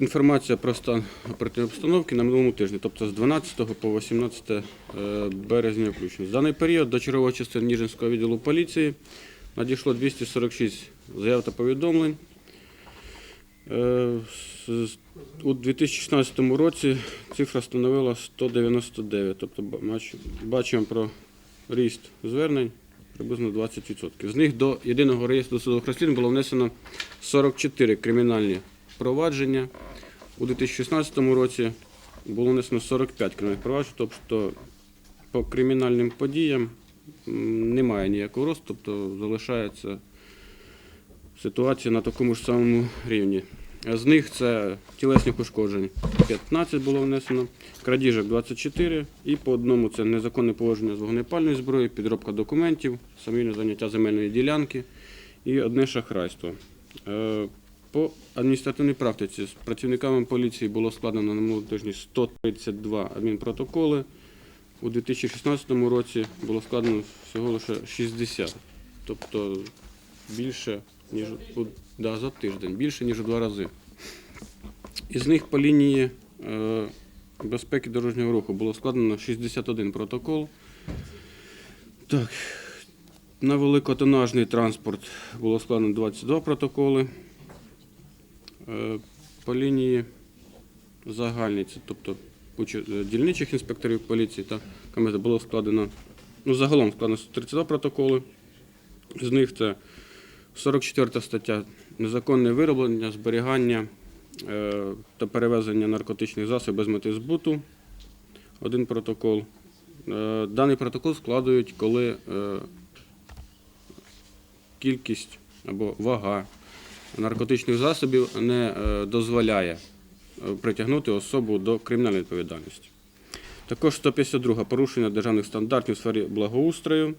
Інформація про стан оперативної обстановки на минулому тижні, тобто з 12 по 18 е, березня включно. За даний період до чергової частини Ніжинського відділу поліції надійшло 246 заяв та повідомлень. Е, У 2016 році цифра становила 199, тобто бачимо про ріст звернень приблизно 20%. З них до єдиного реєстру судових розслідувань було внесено 44 кримінальні провадження. У 2016 році було внесено 45 кримінальних проваджень, тобто по кримінальним подіям немає ніякого росту, тобто залишається ситуація на такому ж самому рівні. З них це тілесні пошкоджень 15 було внесено, крадіжок 24 і по одному це незаконне положення з вогнепальної зброї, підробка документів, самовільне заняття земельної ділянки і одне шахрайство. Е, По адміністративній практиці з працівниками поліції було складено на тижні 132 адмінпротоколи. У 2016 році було складено всього лише 60. Тобто більше, ніж у- да, за тиждень, більше, ніж у два рази. Із них по лінії е, безпеки дорожнього руху було складено 61 протокол. Так, на великотонажний транспорт було складено 22 протоколи. Е, По лінії загальній, тобто е, дільничих інспекторів поліції та КМС було складено, ну загалом складено 32 протоколи. З них це 44 стаття незаконне вироблення, зберігання е, та перевезення наркотичних засобів без мети збуту. Один протокол. Е, Даний протокол складують, коли е, кількість або вага наркотичних засобів не дозволяє притягнути особу до кримінальної відповідальності. Також 152 порушення державних стандартів у сфері благоустрою,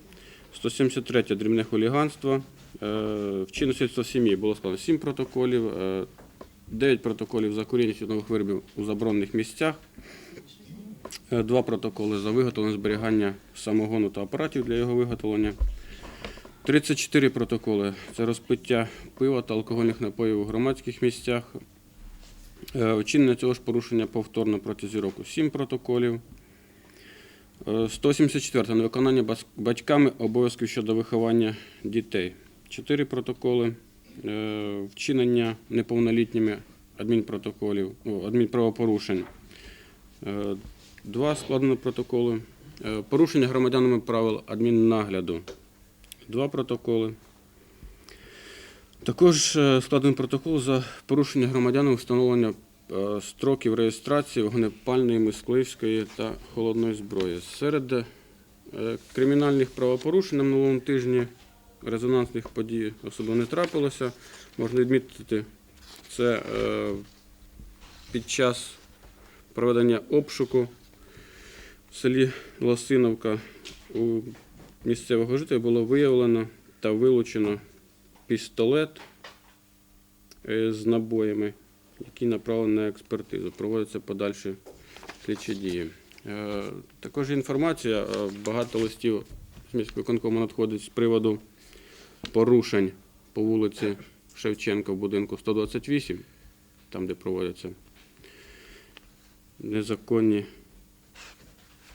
173 дрібне хуліганство. Е, Вчинно слідства сім'ї було складено 7 протоколів, 9 протоколів за куріння світових виробів у заборонених місцях, 2 протоколи за виготовлення зберігання самогону та апаратів для його виготовлення. 34 протоколи це розпиття пива та алкогольних напоїв у громадських місцях. Е, Вчинення цього ж порушення повторно протягом року 7 протоколів. Е, 174 невиконання батьками обов'язків щодо виховання дітей. 4 протоколи. Е, Вчинення неповнолітніми адмінпротоколів, адмінправопорушень. Е, Два складені протоколи. Е, Порушення громадянами правил адміннагляду. Два протоколи. Також е, складений протокол за порушення громадянами встановлення е, строків реєстрації вогнепальної, мисливської та холодної зброї. Серед е, кримінальних правопорушень на минулому тижні резонансних подій особливо не трапилося. Можна відмітити, це е, під час проведення обшуку в селі Лосиновка у місцевого жителя було виявлено та вилучено пістолет е, з набоями, який направлений на експертизу. Проводяться подальші слідчі дії. Е, Також інформація, е, багато листів з міського виконкому надходить з приводу порушень по вулиці Шевченка в будинку 128, там, де проводяться незаконні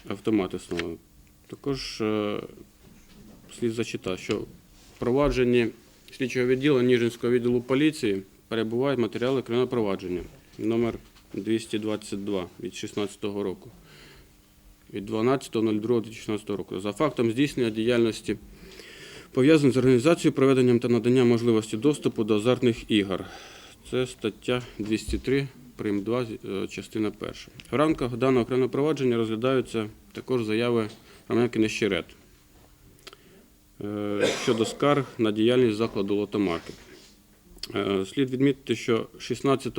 автомати. Також е, слід зачитати, що в провадженні слідчого відділу Ніжинського відділу поліції перебувають матеріали кримінального провадження номер 222 від 16 року. Від 12.02.2016 року. За фактом здійснення діяльності пов'язаної з організацією, проведенням та наданням можливості доступу до азартних ігор. Це стаття 203 прим. 2, е, частина 1. В рамках даного окремого провадження розглядаються також заяви громадянки Нещерет е, щодо скарг на діяльність закладу Лотомаркет. Е, Слід відмітити, що 16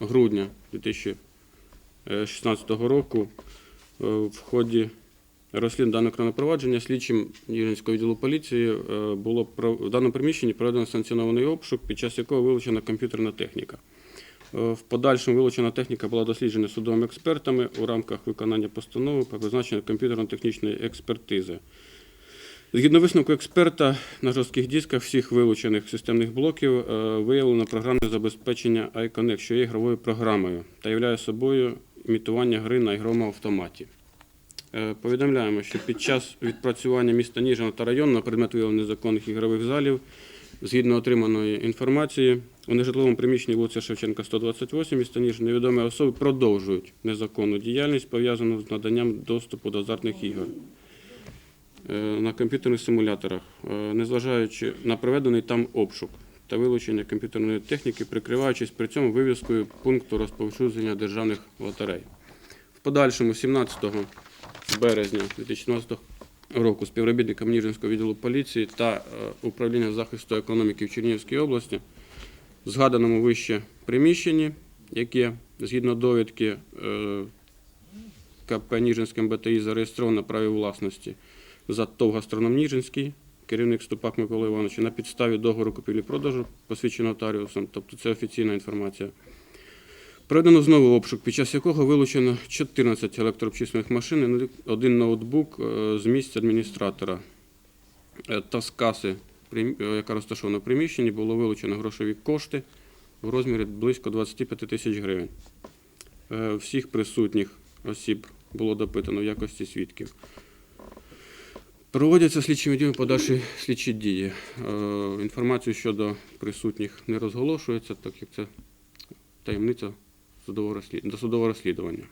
грудня 2016 року е, в ході розслідування даного окремого провадження слідчим Ніжинського відділу поліції е, було в даному приміщенні проведено санкціонований обшук, під час якого вилучена комп'ютерна техніка. Е, В подальшому вилучена техніка була досліджена судовими експертами у рамках виконання постанови про призначення комп'ютерно-технічної експертизи. Згідно висновку експерта, на жорстких дисках всіх вилучених системних блоків е, виявлено програмне забезпечення iConnect, що є ігровою програмою та являє собою імітування гри на ігровому автоматі. Е, Повідомляємо, що під час відпрацювання міста Ніжина та району на предмет виявлення незаконних ігрових залів, згідно отриманої інформації, у нежитловому приміщенні вулиця Шевченка 128 міста Ніжин невідомі особи продовжують незаконну діяльність, пов'язану з наданням доступу до азартних ігор на комп'ютерних симуляторах, е, незважаючи на проведений там обшук та вилучення комп'ютерної техніки, прикриваючись при цьому вивіскою пункту розповсюдження державних лотерей. В подальшому, 17 березня 2017 року, співробітникам Ніжинського відділу поліції та е, управління захисту економіки в Чернігівській області в згаданому вище приміщенні, яке згідно довідки е, КП Ніжинським БТІ зареєстровано на праві власності за ТОВ «Гастроном Ніжинський», керівник Ступак Микола Іванович, на підставі договору купівлі-продажу, посвідченого нотаріусом, тобто це офіційна інформація. Проведено знову обшук, під час якого вилучено 14 електрообчислених машин, один ноутбук е, з місця адміністратора Е, та з каси, е, яка розташована в приміщенні, було вилучено грошові кошти в розмірі близько 25 тисяч гривень. Всіх присутніх осіб було допитано в якості свідків. Проводяться слідчими діями подальші слідчі дії. Е, Інформацію щодо присутніх не розголошується, так як це таємниця судового розслід- досудового розслідування.